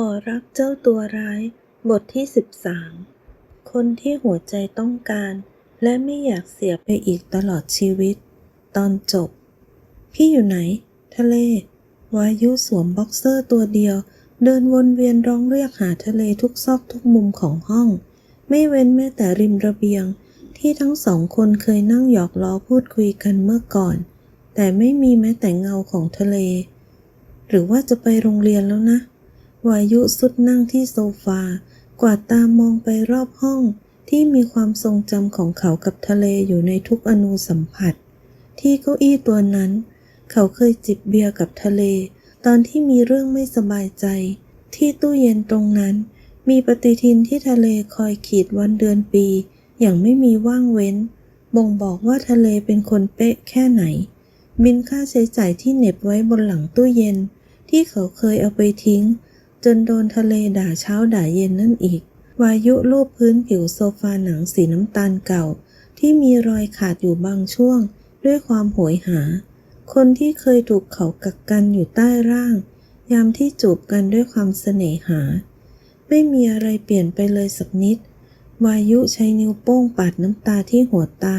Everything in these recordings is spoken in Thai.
ขอรักเจ้าตัวร้าย บทที่ 13 คนที่หัวใจต้องการ และไม่อยากเสียไปอีกตลอดชีวิต ตอนจบ พี่อยู่ไหน ทะเล วายุสวมบ็อกเซอร์ตัวเดียว เดินวนเวียนร้องเรียกหาทะเลทุกซอกทุกมุมของห้อง ไม่เว้นแม้แต่ริมระเบียง ที่ทั้งสองคนเคยนั่งหยอกล้อพูดคุยกันเมื่อก่อน แต่ไม่มีแม้แต่เงาของทะเล หรือว่าจะไปโรงเรียนแล้วนะ วายุสุดนั่งที่โซฟา กวาดตามองไปรอบห้องที่มีความทรงจำของเขากับทะเลอยู่ในทุกอนูสัมผัส ที่เก้าอี้ตัวนั้น เขาเคยจิบเบียร์กับทะเล ตอนที่มีเรื่องไม่สบายใจ ที่ตู้เย็นตรงนั้น มีปฏิทินที่ทะเลคอยขีดวันเดือนปี อย่างไม่มีว่างเว้น บ่งบอกว่าทะเลเป็นคนเป๊ะแค่ไหน บินค่าใช้จ่ายที่เหน็บไว้บนหลังตู้เย็น ที่เขาเคยเอาไปทิ้ง จนโดนทะเลด่าเช้าด่าเย็นนั่นอีก วายุลูบพื้นผิวโซฟาหนังสีน้ำตาลเก่า ที่มีรอยขาดอยู่บางช่วง ด้วยความโหยหา คนที่เคยถูกเขากักกันอยู่ใต้ร่าง ยามที่จูบกันด้วยความเสน่หา ไม่มีอะไรเปลี่ยนไปเลยสักนิด วายุใช้นิ้วโป้งปัดน้ำตาที่หัวตา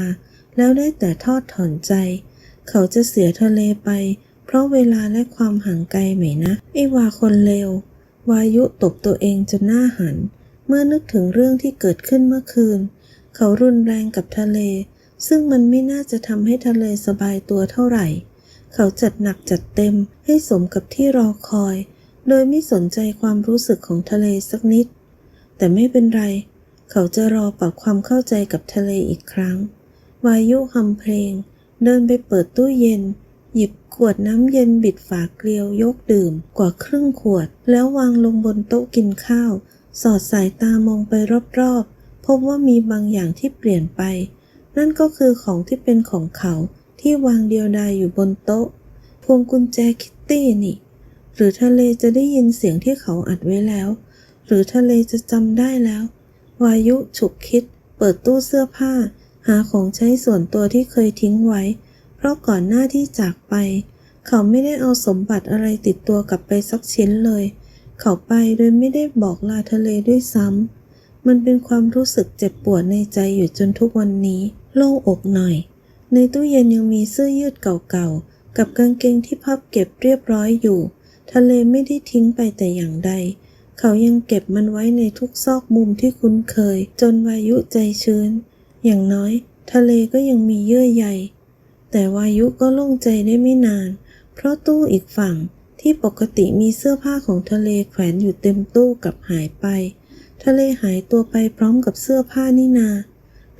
แล้วได้แต่ทอดถอนใจ เขาจะเสียทะเลไป เพราะเวลาและความห่างไกลไหมนะไอ้วาคนเลว วายุตบตัวเองจนหน้าหัน เมื่อนึกถึงเรื่องที่เกิดขึ้นเมื่อคืน เขารุนแรงกับทะเล ซึ่งมันไม่น่าจะทำให้ทะเลสบายตัวเท่าไหร่ เขาจัดหนักจัดเต็มให้สมกับที่รอคอย โดยไม่สนใจความรู้สึกของทะเลสักนิด แต่ไม่เป็นไร เขาจะรอปรับความเข้าใจกับทะเลอีกครั้ง วายุฮัมเพลง เดินไปเปิดตู้เย็น หยิบขวดน้ำเย็นบิดฝาเกลียวยกดื่มกว่าครึ่งขวด แล้ววางลงบนโต๊ะกินข้าว สอดสายตามองไปรอบๆ พบว่ามีบางอย่างที่เปลี่ยนไป นั่นก็คือของที่เป็นของเขาที่วางเดียวดายอยู่บนโต๊ะ พวงกุญแจคิตตี้นี่ หรือทะเลจะได้ยินเสียงที่เขาอัดไว้แล้ว หรือทะเลจะจำได้แล้ว วายุฉุกคิด เปิดตู้เสื้อผ้า หาของใช้ส่วนตัวที่เคยทิ้งไว้ ราะก่อนหน้าที่จากไป เขาไม่ได้เอาสมบัติอะไรติดตัวกลับไปสักชิ้นเลย เขาไปโดยไม่ได้บอกลาทะเลด้วยซ้ำ มันเป็นความรู้สึกเจ็บปวดในใจอยู่จนทุกวันนี้ โล่งอกหน่อย ในตู้เย็นยังมีเสื้อยืดเก่าๆ กับกางเกงที่พับเก็บเรียบร้อยอยู่ ทะเลไม่ได้ทิ้งไปแต่อย่างใด เขายังเก็บมันไว้ในทุกซอกมุมที่คุ้นเคย จนวายุใจชื้น อย่างน้อย ทะเลก็ยังมีเยื่อใย แต่วายุก็โล่งใจได้ไม่นาน เพราะตู้อีกฝั่งที่ปกติมีเสื้อผ้าของทะเลแขวนอยู่เต็มตู้กับหายไป ทะเลหายตัวไปพร้อมกับเสื้อผ้านี่นา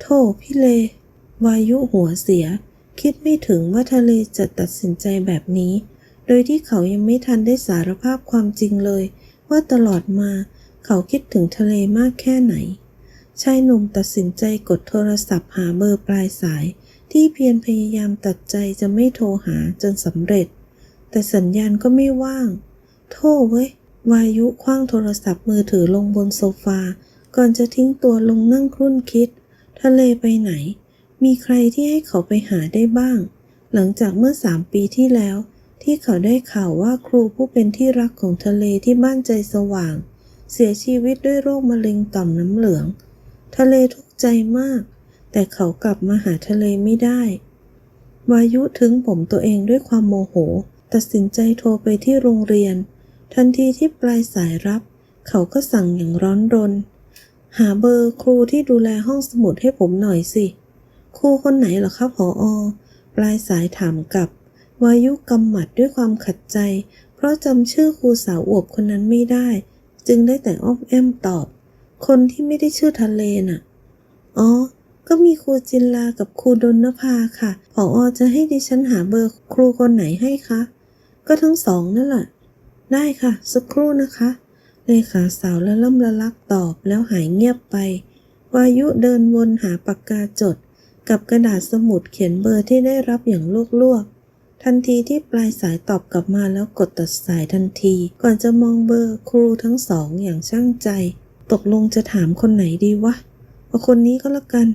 โธ่พี่เล วายุหัวเสีย คิดไม่ถึงว่าทะเลจะตัดสินใจแบบนี้ โดยที่เขายังไม่ทันได้สารภาพความจริงเลย ว่าตลอดมาเขาคิดถึงทะเลมากแค่ไหนชายหนุ่มตัดสินใจกดโทรศัพท์หาเบอร์ปลายสาย ที่เพียรพยายามตัดใจจะไม่โทรหาจนสำเร็จ แต่สัญญาณก็ไม่ว่าง โทษเว้ยวายุคว้างโทรศัพท์มือถือลงบนโซฟา ก่อนจะทิ้งตัวลงนั่งครุ่นคิด ทะเลไปไหน มีใครที่ให้เขาไปหาได้บ้าง หลังจากเมื่อสามปีที่แล้ว ที่เขาได้ข่าวว่าครูผู้เป็นที่รักของทะเลที่บ้านใจสว่าง เสียชีวิตด้วยโรคมะเร็งต่อมน้ำเหลือง ทะเลทุกข์ใจมาก แต่เขากลับมาหาทะเลไม่ได้ วายุถึงผมตัวเองด้วยความโมโห ตัดสินใจโทรไปที่โรงเรียน ทันทีที่ปลายสายรับ เขาก็สั่งอย่างร้อนรน หาเบอร์ครูที่ดูแลห้องสมุดให้ผมหน่อยสิ ครูคนไหนหรอครับผออปลายสายถามกลับ วายุกำหมัดด้วยความขัดใจ เพราะจำชื่อครูสาวอวบคนนั้นไม่ได้ จึงได้แต่อ้อมแอมตอบ คนที่ไม่ได้ชื่อทะเลน่ะ อ๋อ ก็มีครูจินลากับครูดนนภาค่ะผออจะให้ดิฉันหาเบอร์ครูคนไหนให้คะ ก็ทั้งสองนั่นแหละ ได้ค่ะ สักครู่นะคะ เลขาสาวละล่ำละลักตอบแล้วหายเงียบไป วายุเดินวนหาปากกาจด กับกระดาษสมุดเขียนเบอร์ที่ได้รับอย่างลวกๆ ทันทีที่ปลายสายตอบกลับมาแล้วกดตัดสายทันที ก่อนจะมองเบอร์ครูทั้งสองอย่างช่างใจ ตกลงจะถามคนไหนดีวะเอาคนนี้ก็แล้วกัน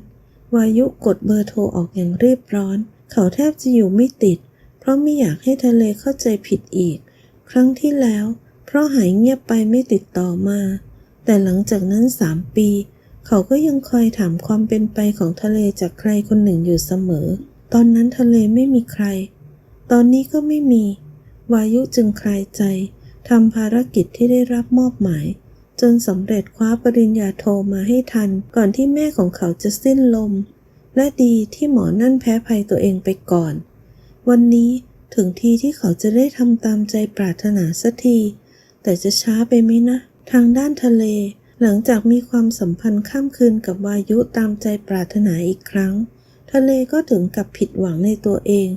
วายุกดเบอร์โทรออกอย่างรีบร้อน เขาแทบจะอยู่ไม่ติด เพราะไม่อยากให้ทะเลเข้าใจผิดอีก ครั้งที่แล้ว เพราะหายเงียบไปไม่ติดต่อมา แต่หลังจากนั้นสามปี เขาก็ยังคอยถามความเป็นไปของทะเลจากใครคนหนึ่งอยู่เสมอ ตอนนั้นทะเลไม่มีใคร ตอนนี้ก็ไม่มี วายุจึงคลายใจทำภารกิจที่ได้รับมอบหมาย จนสำเร็จคว้าปริญญาโทมาให้ทัน ก่อนที่แม่ของเขาจะสิ้นลม และดีที่หมอนั่นแพ้ภัยตัวเองไปก่อน วันนี้ถึงทีที่เขาจะได้ทำตามใจปรารถนาสักที แต่จะช้าไปไหมนะ ทางด้านทะเล หลังจากมีความสัมพันธ์ข้ามคืนกับวายุตามใจปรารถนาอีกครั้ง ทะเลก็ถึงกับผิดหวังในตัวเอง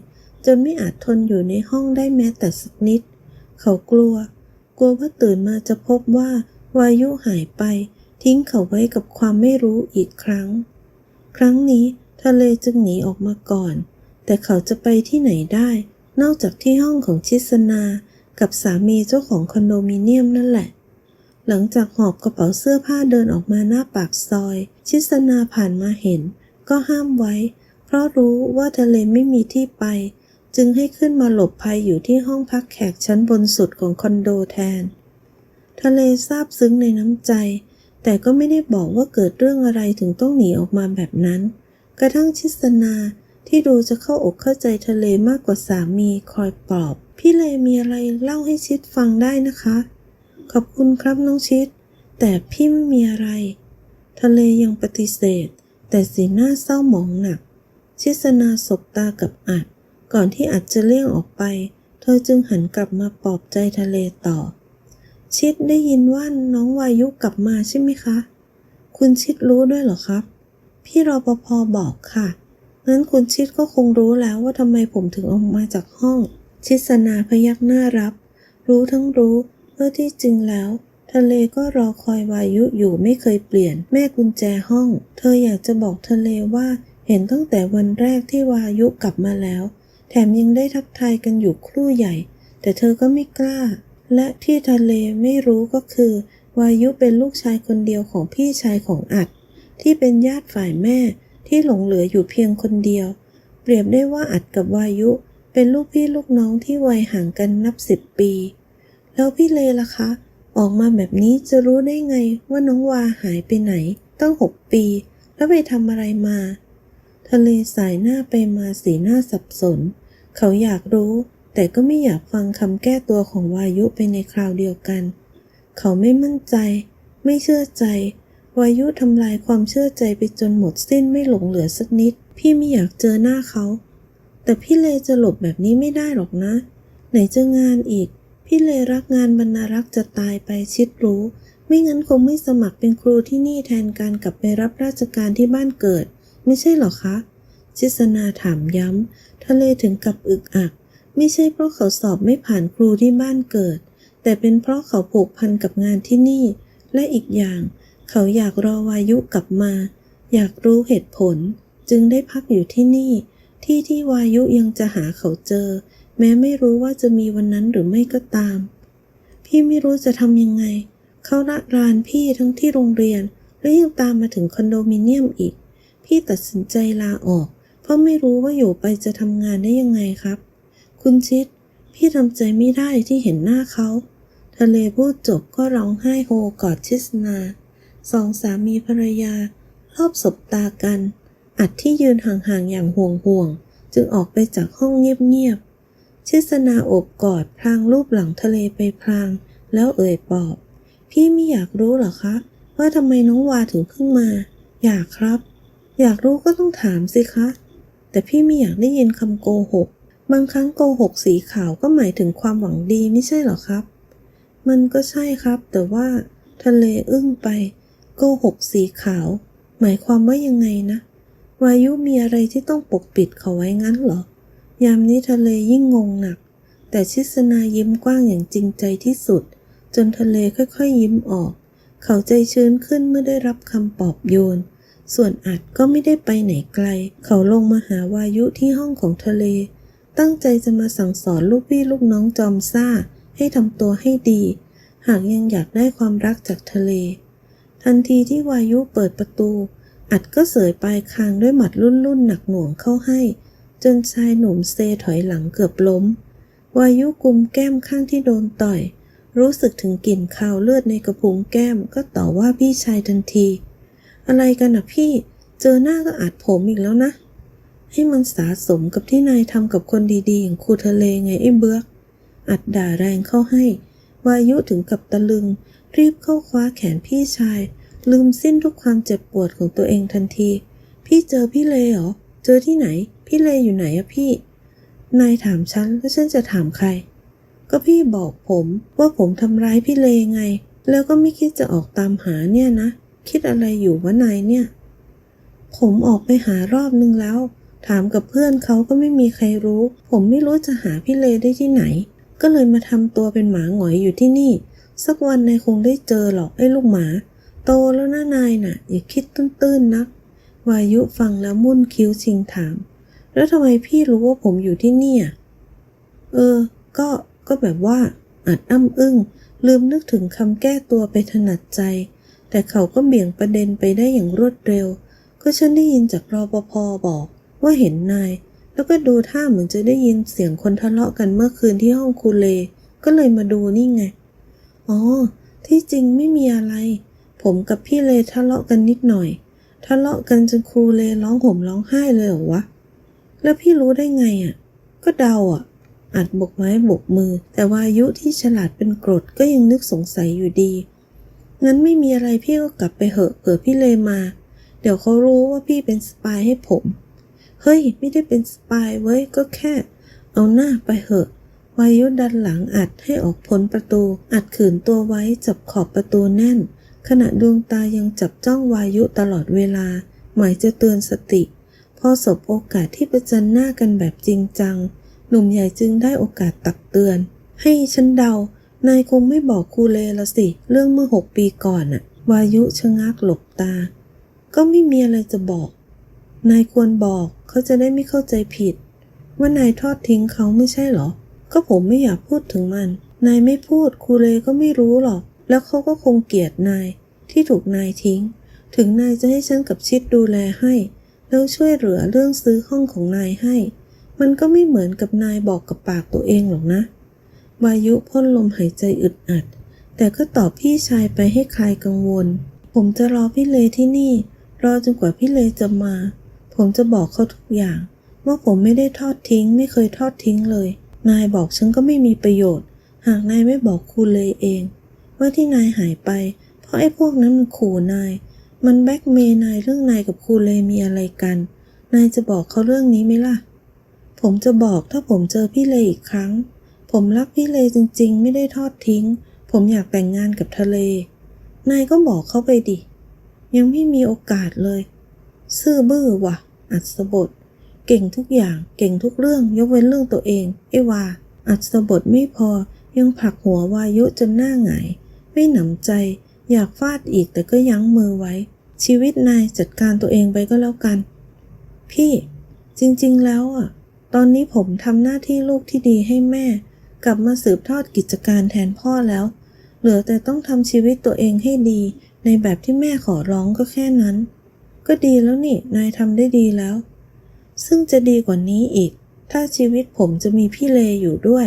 จนไม่อาจทนอยู่ในห้องได้แม้แต่สักนิด เขากลัว กลัวว่าตื่นมาจะพบว่า วายุหายไป ทิ้งเขาไว้กับความไม่รู้อีกครั้ง ครั้งนี้ทะเลจึงหนีออกมาก่อน แต่เขาจะไปที่ไหนได้ นอกจากที่ห้องของชิสนา กับสามีเจ้าของคอนโดมิเนียมนั่นแหละ หลังจากหอบกระเป๋าเสื้อผ้าเดินออกมาหน้าปากซอย ชิสนาผ่านมาเห็น ก็ห้ามไว้ เพราะรู้ว่าทะเลไม่มีที่ไป จึงให้ขึ้นมาหลบภัยอยู่ที่ห้องพักแขกชั้นบนสุดของคอนโดแทน ทะเลซาบซึ้งในน้ำใจ แต่ก็ไม่ได้บอกว่าเกิดเรื่องอะไรถึงต้องหนีออกมาแบบนั้น กระทั่งชิสนาที่ดูจะเข้าอกเข้าใจทะเลมากกว่าสามีคอยปลอบ พี่เลมีอะไรเล่าให้ชิดฟังได้นะคะ ขอบคุณครับน้องชิด แต่พี่ไม่มีอะไร ทะเลยังปฏิเสธ แต่สีหน้าเศร้าหมองหนัก ชิสนาสบตากับอัด ก่อนที่อัดจะเลี่ยงออกไป เธอจึงหันกลับมาปลอบใจทะเลต่อ ชิดได้ยินว่าน้องวายุกลับมาใช่ไหมคะ คุณชิดรู้ด้วยเหรอครับ พี่รปภบอกค่ะ งั้นคุณชิดก็คงรู้แล้วว่าทำไมผมถึงออกมาจากห้อง ชิสนาพยักหน้ารับ รู้ทั้งรู้เพื่อที่จริงแล้ว ทะเลก็รอคอยวายุอยู่ไม่เคยเปลี่ยน แม่กุญแจห้อง เธออยากจะบอกทะเลว่าเห็นตั้งแต่วันแรกที่วายุกลับมาแล้ว แถมยังได้ทักทายกันอยู่ครู่ใหญ่ แต่เธอก็ไม่กล้า และที่ทะเลไม่รู้ก็คือ วายุเป็นลูกชายคนเดียวของพี่ชายของอัด ที่เป็นญาติฝ่ายแม่ที่หลงเหลืออยู่เพียงคนเดียว เปรียบได้ว่าอัดกับวายุ เป็นลูกพี่ลูกน้องที่วัยห่างกันนับสิบปี แล้วพี่เลล่ะคะ ออกมาแบบนี้จะรู้ได้ไงว่าน้องวาหายไปไหน ตั้งหกปี แล้วไปทำอะไรมา ทะเลสายหน้าไปมาสีหน้าสับสน เขาอยากรู้ แต่ก็ไม่อยากฟังคำแก้ตัวของวายุไปในคราวเดียวกัน เขาไม่มั่นใจ ไม่เชื่อใจ วายุทำลายความเชื่อใจไปจนหมดสิ้นไม่หลงเหลือสักนิด พี่ไม่อยากเจอหน้าเขา แต่พี่เลจะหลบแบบนี้ไม่ได้หรอกนะ ไหนจะงานอีก พี่เลรักงานบรรณารักษ์จะตายไปชิดรู้ ไม่งั้นคงไม่สมัครเป็นครูที่นี่แทนการกลับไปรับราชการที่บ้านเกิด ไม่ใช่หรอคะ ชิสนาถามย้ำทะเลถึงกับอึกอัก ไม่ใช่เพราะเขาสอบไม่ผ่านครูที่บ้านเกิด แต่เป็นเพราะเขาผูกพันกับงานที่นี่ และอีกอย่าง เขาอยากรอวายุกลับมา อยากรู้เหตุผล จึงได้พักอยู่ที่นี่ ที่ที่วายุยังจะหาเขาเจอ แม้ไม่รู้ว่าจะมีวันนั้นหรือไม่ก็ตาม พี่ไม่รู้จะทำยังไง เขาละรานพี่ทั้งที่โรงเรียน และยังตามมาถึงคอนโดมิเนียมอีก พี่ตัดสินใจลาออก เพราะไม่รู้ว่าอยู่ไปจะทำงานได้ยังไงครับ คุณชิด พี่ทำใจไม่ได้ที่เห็นหน้าเขา ทะเลพูดจบก็ร้องไห้โฮกอดชิสนาสองสามีภรรยา รอบศบตากัน อัดที่ยืนห่างๆอย่างห่วงๆจึงออกไปจากห้องเงียบๆชิสนาโอบกอดพลางรูปหลังทะเลไปพลาง แล้วเอ่ยปอบ พี่ไม่อยากรู้หรอคะ ว่าทำไมน้องวาถึงเพิ่งมา อยากครับ อยากรู้ก็ต้องถามสิคะ แต่พี่ไม่อยากได้ยินคำโกหก บางครั้งโกหกสีขาวก็หมายถึงความหวังดีไม่ใช่เหรอครับ มันก็ใช่ครับ แต่ว่าทะเลอึ้งไป โกหกสีขาว หมายความว่ายังไงนะ วายุมีอะไรที่ต้องปกปิดเขาไว้งั้นเหรอ ยามนี้ทะเลยิ่งงงหนัก แต่ชิสนายิ้มกว้างอย่างจริงใจที่สุด จนทะเลค่อยๆยิ้มออก เขาใจชื้นขึ้นเมื่อได้รับคำปลอบโยน ส่วนอัดก็ไม่ได้ไปไหนไกล เขาลงมาหาวายุที่ห้องของทะเล ตั้งใจจะมาสั่งสอนลูกพี่ลูกน้องจอมซ่า ให้ทำตัวให้ดี หากยังอยากได้ความรักจากทะเล ทันทีที่วายุเปิดประตู อัดก็เสยปลายคางด้วยหมัดรุ่นรุ่นหนักหน่วงเข้าให้ จนชายหนุ่มเซถอยหลังเกือบล้ม วายุกุมแก้มข้างที่โดนต่อย รู้สึกถึงกลิ่นคาวเลือดในกระพุ้งแก้มก็ต่อว่าพี่ชายทันที อะไรกันนะพี่ เจอหน้าก็อัดผมอีกแล้วนะ ให้มันสาสมกับที่นายทำกับคนดีๆ อย่างครูทะเลไงไอ้เบือกอัดด่าแรงเข้าให้ วายุถึงกับตะลึง รีบเข้าคว้าแขนพี่ชาย ลืมสิ้นทุกความเจ็บปวดของตัวเองทันที พี่เจอพี่เลเหรอ เจอที่ไหน พี่เลอยู่ไหนอะพี่ นายถามฉันแล้วฉันจะถามใคร ก็พี่บอกผมว่าผมทำร้ายพี่เลไง แล้วก็ไม่คิดจะออกตามหาเนี่ยนะ คิดอะไรอยู่วะนายเนี่ย ผมออกไปหารอบนึงแล้ว ถามกับเพื่อนเขาก็ไม่มีใครรู้ ผมไม่รู้จะหาพี่เลได้ที่ไหน ก็เลยมาทำตัวเป็นหมาหงอยอยู่ที่นี่ สักวันนายคงได้เจอหรอกไอ้ลูกหมา โตแล้วนะนายน่ะ อย่าคิดตื้นๆนัก วายุฟังแล้วมุ่นคิ้วชิงถาม แล้วทำไมพี่รู้ว่าผมอยู่ที่นี่อะเออ ก็ก็แบบว่าอัดอ้ำอึ้งลืมนึกถึงคำแก้ตัวไปถนัดใจ แต่เขาก็เบี่ยงประเด็นไปได้อย่างรวดเร็ว ก็ฉันได้ยินจากรอปภบอก ว่าเห็นนาย แล้วก็ดูท่าเหมือนจะได้ยินเสียงคนทะเลาะกันเมื่อคืนที่ห้องครูเล ก็เลยมาดูนี่ไง อ๋อ ที่จริงไม่มีอะไร ผมกับพี่เลทะเลาะกันนิดหน่อย ทะเลาะกันจนครูเลร้องห่มร้องไห้เลยเหรอวะ แล้วพี่รู้ได้ไงอะ ก็เดาอะอัดบกไม้บกมือ แต่วายุที่ฉลาดเป็นกรดก็ยังนึกสงสัยอยู่ดี งั้นไม่มีอะไรพี่ก็กลับไปเหอะเผื่อพี่เลมา เดี๋ยวเขารู้ว่าพี่เป็นสปายให้ผม เฮ้ย ไม่ได้เป็นสปายเว้ย ก็แค่ เอาหน้าไปเหอะวายุดันหลังอัดให้ออกพ้นประตู อัดขืนตัวไว้จับขอบประตูแน่น ขณะดวงตายังจับจ้องวายุตลอดเวลา หมายจะเตือนสติ พอสบโอกาสที่ประจันหน้ากันแบบจริงจัง หนุ่มใหญ่จึงได้โอกาสตักเตือน ให้ฉันเดา นายคงไม่บอกครูเลละสิ เรื่องเมื่อหกปีก่อนน่ะวายุชะงักหลบตา ก็ไม่มีอะไรจะบอก นายควรบอกเขาจะได้ไม่เข้าใจผิด ว่านายทอดทิ้งเขาไม่ใช่เหรอ ก็ผมไม่อยากพูดถึงมัน นายไม่พูดครูเลก็ไม่รู้หรอก แล้วเขาก็คงเกลียดนายที่ถูกนายทิ้ง ถึงนายจะให้ฉันกับชิดดูแลให้ แล้วช่วยเหลือเรื่องซื้อห้องของนายให้ มันก็ไม่เหมือนกับนายบอกกับปากตัวเองหรอกนะ วายุพ่นลมหายใจอึดอัด แต่ก็ตอบพี่ชายไปให้คลายกังวล ผมจะรอพี่เลที่นี่ รอจนกว่าพี่เลจะมา ผมจะบอกเขาทุกอย่าง ว่าผมไม่ได้ทอดทิ้ง ไม่เคยทอดทิ้งเลย นายบอกฉันก็ไม่มีประโยชน์ หากนายไม่บอกครูเลยเอง ว่าที่นายหายไป เพราะไอ้พวกนั้นมันขู่นาย มันแบ็กเมย์นายเรื่องนายกับครูเลยมีอะไรกัน นายจะบอกเขาเรื่องนี้ไหมล่ะ ผมจะบอกถ้าผมเจอพี่เลอีกครั้ง ผมรักพี่เลจริง ๆ ไม่ได้ทอดทิ้ง ผมอยากแต่งงานกับทะเล นายก็บอกเขาไปดิ ยังไม่มีโอกาสเลย ซื่อบื้อว่ะ อัศบท เก่งทุกอย่าง เก่งทุกเรื่อง ยกเว้นเรื่องตัวเอง ไอ้วา อัศบทไม่พอ ยังผลักหัววายุจนหน้าหงาย ไม่หนำใจ อยากฟาดอีกแต่ก็ยั้งมือไว้ ชีวิตนายจัดการตัวเองไปก็แล้วกัน พี่ จริงๆแล้วอะ ตอนนี้ผมทำหน้าที่ลูกที่ดีให้แม่ กลับมาสืบทอดกิจการแทนพ่อแล้ว เหลือแต่ต้องทำชีวิตตัวเองให้ดี ในแบบที่แม่ขอร้องก็แค่นั้น ก็ดีแล้วนี่ นายทำได้ดีแล้ว ซึ่งจะดีกว่านี้อีก ถ้าชีวิตผมจะมีพี่เลอยู่ด้วย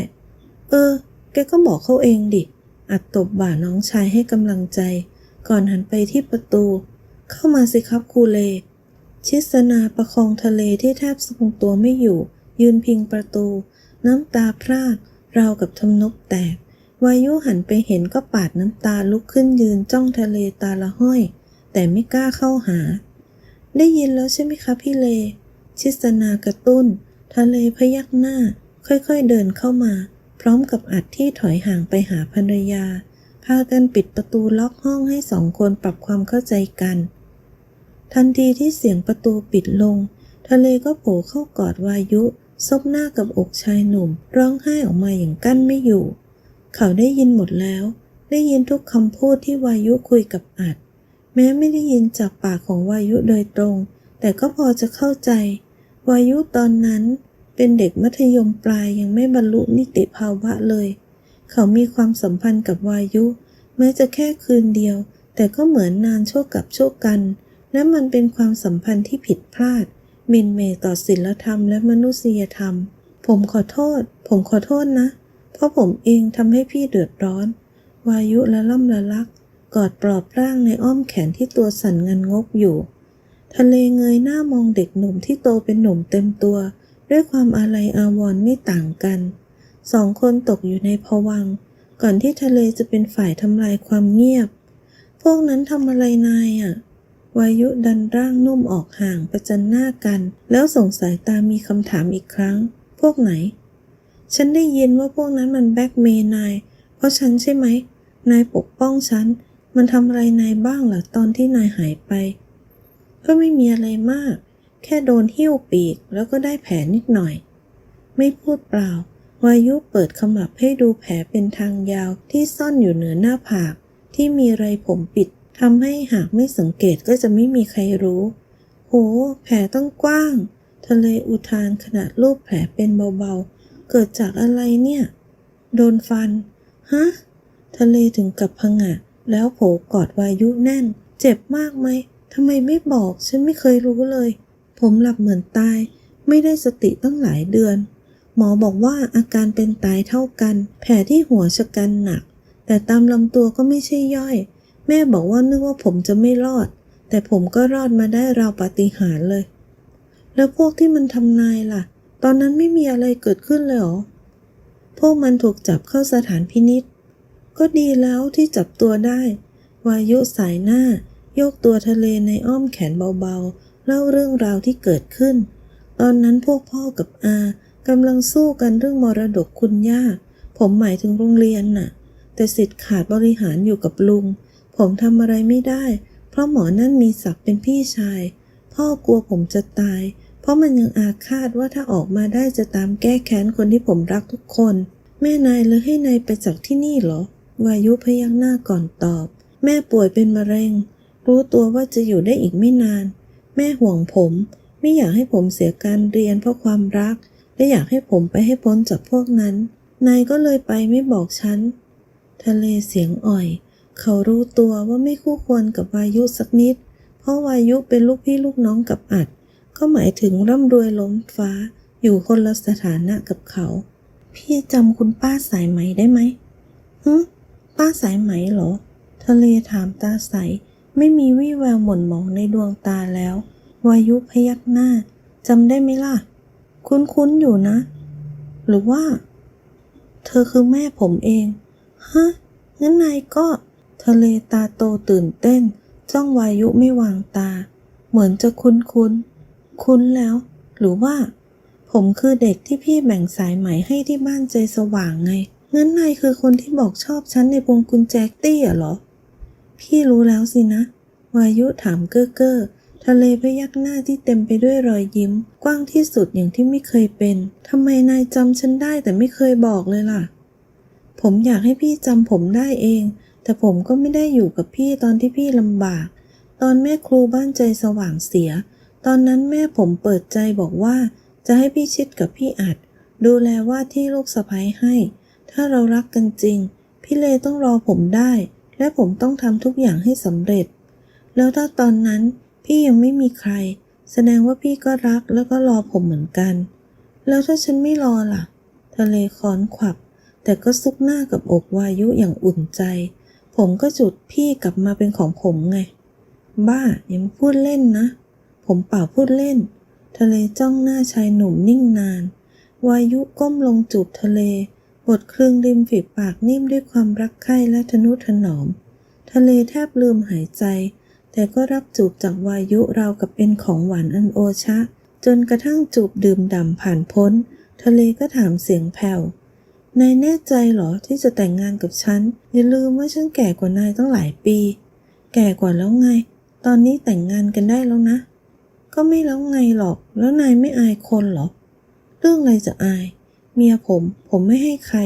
เออ แกก็บอกเขาเองดิ อัดตบบ่าน้องชายให้กำลังใจ ก่อนหันไปที่ประตู เข้ามาสิครับครูเล ชิสนาประคองทะเลที่แทบทรงตัวไม่อยู่ ยืนพิงประตู น้ำตาพรากราวกับทำนกแตก วายุหันไปเห็นก็ปาดน้ำตาลุกขึ้นยืนจ้องทะเลตาละห้อย แต่ไม่กล้าเข้าหา ได้ยินแล้วใช่ไหมคะพี่เล ชิสนากระตุ้น ทะเลพยักหน้า ค่อยๆเดินเข้ามา พร้อมกับอัดที่ถอยห่างไปหาภรรยา พากันปิดประตูล็อกห้องให้สองคนปรับความเข้าใจกัน ทันทีที่เสียงประตูปิดลง ทะเลก็โผล่เข้ากอดวายุซบหน้ากับอกชายหนุ่ม ร้องไห้ออกมาอย่างกั้นไม่อยู่ เขาได้ยินหมดแล้ว ได้ยินทุกคำพูดที่วายุคุยกับอัด แม้ไม่ได้ยินจากปากของวายุโดยตรง แต่ก็พอจะเข้าใจ วายุตอนนั้นเป็นเด็กมัธยมปลายยังไม่บรรลุนิติภาวะเลย เขามีความสัมพันธ์กับวายุ แม้จะแค่คืนเดียว แต่ก็เหมือนนานชั่วกับชั่วกัน และมันเป็นความสัมพันธ์ที่ผิดพลาดมินเมต่อศีลธรรมและมนุษยธรรม ผมขอโทษ ผมขอโทษนะ เพราะผมเองทำให้พี่เดือดร้อน วายุละล่ำละลัก กอดปลอบร่างในอ้อมแขนที่ตัวสั่นงันงกอยู่ ทะเลเงยหน้ามองเด็กหนุ่มที่โตเป็นหนุ่มเต็มตัว ด้วยความอาลัยอาวรณ์ไม่ต่างกัน สองคนตกอยู่ในภวัง ก่อนที่ทะเลจะเป็นฝ่ายทำลายความเงียบ พวกนั้นทำอะไรนายอะ่ะวายุดันร่างนุ่มออกห่างประจันหน้ากัน แล้วส่งสายตามีคำถามอีกครั้ง พวกไหน ฉันได้ยินว่าพวกนั้นมันแบ็กเมย์นาย เพราะฉันใช่ไหม นายปกป้องฉัน มันทำอะไรนายบ้างล่ะตอนที่นายหายไป ก็ไม่มีอะไรมาก แค่โดนหิ้วปีกแล้วก็ได้แผลนิดหน่อย ไม่พูดเปล่าวายุเปิดขมับให้ดูแผลเป็นทางยาวที่ซ่อนอยู่เหนือหน้าผาก ที่มีไรผมปิดทำให้หากไม่สังเกตก็จะไม่มีใครรู้ โห แผลต้องกว้าง ทะเลอุทานขณะรูปแผลเป็นเบาๆ เกิดจากอะไรเนี่ย โดนฟัน ฮะ ทะเลถึงกับพงะ แล้วโผกอดวายุแน่น เจ็บมากไหมทำไมไม่บอกฉันไม่เคยรู้เลย ผมหลับเหมือนตาย ไม่ได้สติตั้งหลายเดือน หมอบอกว่าอาการเป็นตายเท่ากัน แผลที่หัวชะกันหนัก แต่ตามลำตัวก็ไม่ใช่ย่อย แม่บอกว่านึกว่าผมจะไม่รอด แต่ผมก็รอดมาได้ราวปาฏิหาริย์เลย แล้วพวกที่มันทำนายล่ะ ตอนนั้นไม่มีอะไรเกิดขึ้นเลยเหรอพวกมันถูกจับเข้าสถานพินิษ ก็ดีแล้วที่จับตัวได้ วายุสายหน้า โยกตัวทะเลในอ้อมแขนเบาๆ เล่าเรื่องราวที่เกิดขึ้น ตอนนั้นพวกพ่อกับอากำลังสู้กันเรื่องมรดกคุณย่า ผมหมายถึงโรงเรียนน่ะ แต่สิทธิ์ขาดบริหารอยู่กับลุง ผมทำอะไรไม่ได้ เพราะหมอนั่นมีศักดิ์เป็นพี่ชาย พ่อกลัวผมจะตาย เพราะมันยังอาฆาตว่าถ้าออกมาได้จะตามแก้แค้นคนที่ผมรักทุกคน แม่นายเลยให้นายไปจากที่นี่เหรอ วายุพยักหน้าก่อนตอบ แม่ป่วยเป็นมะเร็ง รู้ตัวว่าจะอยู่ได้อีกไม่นาน แม่ห่วงผม ไม่อยากให้ผมเสียการเรียนเพราะความรัก และอยากให้ผมไปให้พ้นจากพวกนั้น นายก็เลยไปไม่บอกฉัน ทะเลเสียงอ่อย เขารู้ตัวว่าไม่คู่ควรกับวายุสักนิด เพราะวายุเป็นลูกพี่ลูกน้องกับอัด ก็หมายถึงร่ำรวยล้มฟ้า อยู่คนละสถานะกับเขา พี่จำคุณป้าสายไหมได้ไหมฮึ ป้าสายไหมเหรอ ทะเลถามตาใส ไม่มีวี่แววหม่นหมองในดวงตาแล้ว วายุพยักหน้าจำได้ไหมล่ะ คุ้นๆอยู่นะ หรือว่า เธอคือแม่ผมเอง ฮะงั้นนายก็ ทะเลตาโตตื่นเต้น จ้องวายุไม่วางตา เหมือนจะคุ้นคุ้นๆคุ้นแล้ว หรือว่า ผมคือเด็กที่พี่แบ่งสายไหมให้ที่บ้านใจสว่างไง งั้นนายคือคนที่บอกชอบฉันในวงกุญแจตี้อะเหรอ พี่รู้แล้วสินะ วายุถามเก้อเก้อทะเลพยักหน้าที่เต็มไปด้วยรอยยิ้ม กว้างที่สุดอย่างที่ไม่เคยเป็นทำไมนายจำฉันได้แต่ไม่เคยบอกเลยล่ะ ผมอยากให้พี่จำผมได้เอง แต่ผมก็ไม่ได้อยู่กับพี่ตอนที่พี่ลำบาก ตอนแม่ครูบ้านใจสว่างเสีย ตอนนั้นแม่ผมเปิดใจบอกว่า จะให้พี่ชิดกับพี่อัด ดูแลว่าที่ลูกสะใภ้ให้ ถ้าเรารักกันจริง พี่เลต้องรอผมได้ และผมต้องทำทุกอย่างให้สำเร็จ แล้วถ้าตอนนั้นพี่ยังไม่มีใคร แสดงว่าพี่ก็รักแล้วก็รอผมเหมือนกัน แล้วถ้าฉันไม่รอล่ะ ทะเลคอนขวับ แต่ก็ซุกหน้ากับอกวายุอย่างอุ่นใจ ผมก็จุดพี่กลับมาเป็นของผมไง บ้าอย่ามาพูดเล่นนะ ผมเปล่าพูดเล่น ทะเลจ้องหน้าชายหนุ่มนิ่งนาน วายุก้มลงจูบทะเล บดครึ่งริมฝีปากนิ่มด้วยความรักใคร่และทนุถนอม ทะเลแทบลืมหายใจ แต่ก็รับจูบจากวายุราวกับเป็นของหวานอันโอชะ จนกระทั่งจูบดื่มด่ำผ่านพ้น ทะเลก็ถามเสียงแผ่วนายแน่ใจเหรอที่จะแต่งงานกับฉัน อย่าลืมว่าฉันแก่กว่านายตั้งหลายปี แก่กว่าแล้วไง ตอนนี้แต่งงานกันได้แล้วนะ ก็ไม่แล้วไงหรอก แล้วนายไม่อายคนเหรอ เรื่องอะไรจะอาย เมียผม ผมไม่ให้ใคร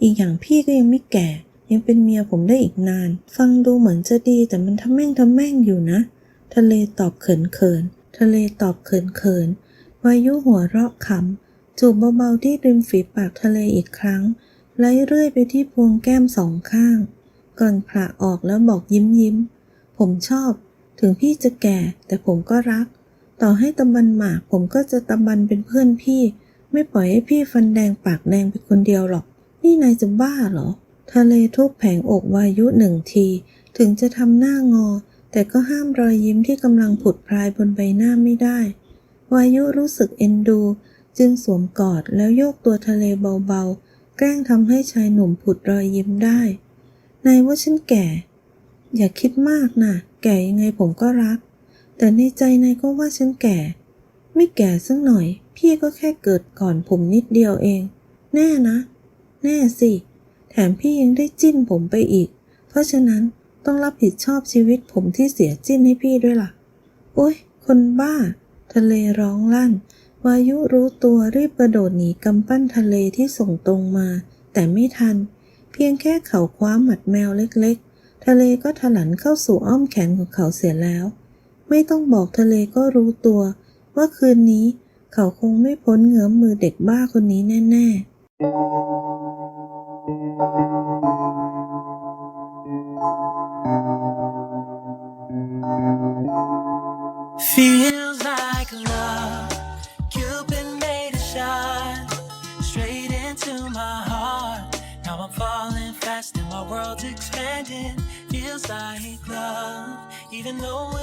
อีกอย่างพี่ก็ยังไม่แก่ ยังเป็นเมียผมได้อีกนาน ฟังดูเหมือนจะดีแต่มันทำแม่งทำแม่งอยู่นะ ทะเลตอบเขินเขินทะเลตอบเขินเขินวายุหัวเราะขำจูบเบาๆที่ริมฝีปากทะเลอีกครั้งไล่เรื่อยไปที่พวงแก้มสองข้าง ก่อนผละออกแล้วบอกยิ้มยิ้ม ผมชอบ ถึงพี่จะแก่แต่ผมก็รัก ต่อให้ตะบันหมากผมก็จะตะบันเป็นเพื่อนพี่ ไม่ปล่อยให้พี่ฟันแดงปากแดงไปคนเดียวหรอก นี่นายจะบ้าเหรอ ทะเลทุบแผงอกวายุหนึ่งที ถึงจะทำหน้างอ แต่ก็ห้ามรอยยิ้มที่กำลังผุดพรายบนใบหน้าไม่ได้ วายุรู้สึกเอ็นดู จึงสวมกอดแล้วโยกตัวทะเลเบาๆ แกล้งทำให้ชายหนุ่มผุดรอยยิ้มได้ นายว่าฉันแก่ อย่าคิดมากนะแก่ยังไงผมก็รัก แต่ในใจนายก็ว่าฉันแก่ ไม่แก่สักหน่อย พี่ก็แค่เกิดก่อนผมนิดเดียวเอง แน่นะ แน่สิ แถมพี่ยังได้จิ้นผมไปอีก เพราะฉะนั้นต้องรับผิดชอบชีวิตผมที่เสียจิ้นให้พี่ด้วยล่ะ โอ๊ย คนบ้า ทะเลร้องลั่น วายุรู้ตัวรีบกระโดดหนีกำปั้นทะเลที่ส่งตรงมา แต่ไม่ทัน เพียงแค่เขาคว้าหมัดแมวเล็กๆ ทะเลก็ถลันเข้าสู่อ้อมแขนของเขาเสียแล้ว ไม่ต้องบอกทะเลก็รู้ตัว ว่าคืนนี้ เขาคงไม่พ้นเงื้อมมือเด็กบ้าคนนี้แน่ๆ Feels like love. Cupid made a shot straight into my heart. Now I'm falling fast and my world's expanding. Feels like love, even though